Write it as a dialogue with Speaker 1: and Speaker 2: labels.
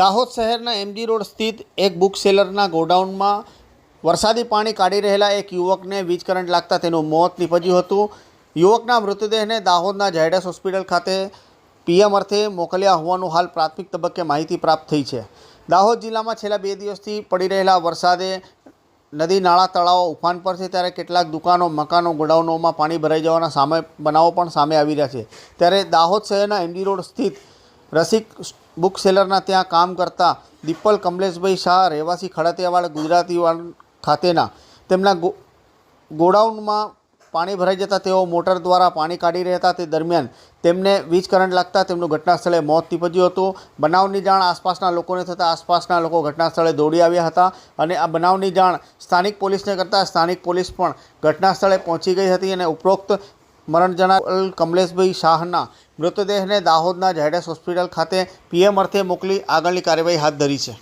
Speaker 1: દાહોદ શહેરના MG road સ્થિત એક બુક સેલરના ગોડાઉનમાં વરસાદી પાણી કાઢી રહેલા એક યુવકને વીજ કરંટ લાગતા તેનું મોત નીપજ્યું હતું. યુવકના મૃતદેહને દાહોદના ઝાયડસ હોસ્પિટલ ખાતે પીએમ અર્થે મોકલ્યા હોવાનું હાલ પ્રાથમિક તબક્કે માહિતી પ્રાપ્ત થઈ છે. દાહોદ જિલ્લામાં છેલ્લા બે દિવસથી પડી રહેલા વરસાદે નદી, નાળા, તળાવો ઉફાન પર છે. ત્યારે કેટલાક દુકાનો, મકાનો, ગોડાઉનોમાં પાણી ભરાઈ જવાના સામે બનાવો પણ સામે આવી રહ્યા છે. ત્યારે દાહોદ શહેરના એમડી રોડ સ્થિત રસિક બુક સેલરના ત્યાં કામ કરતા દીપલ કમલેશભાઈ શાહ રહેવાસી ખડતિયાવાડ ગુજરાતીવાડ ખાતેના. તેમના ગોડાઉનમાં પાણી ભરાઈ જતાં તેઓ મોટર દ્વારા પાણી કાઢી રહ્યા હતા. તે દરમિયાન તેમને વીજ કરંટ લાગતા તેમનું ઘટના સ્થળે મોત નીપજ્યું હતું. બનાવની જાણ આસપાસના લોકોને થતાં આસપાસના લોકો ઘટનાસ્થળે દોડી આવ્યા હતા અને આ બનાવની જાણ સ્થાનિક પોલીસને કરતાં સ્થાનિક પોલીસ પણ ઘટના સ્થળે પહોંચી ગઈ હતી અને ઉપરોક્ત મરણ જણાવેલ કમલેશભાઈ શાહના મૃતદેહને દાહોદના ઝાયડસ હોસ્પિટલ ખાતે પીએમ અર્થે મોકલી આગળની કાર્યવાહી હાથ ધરી છે.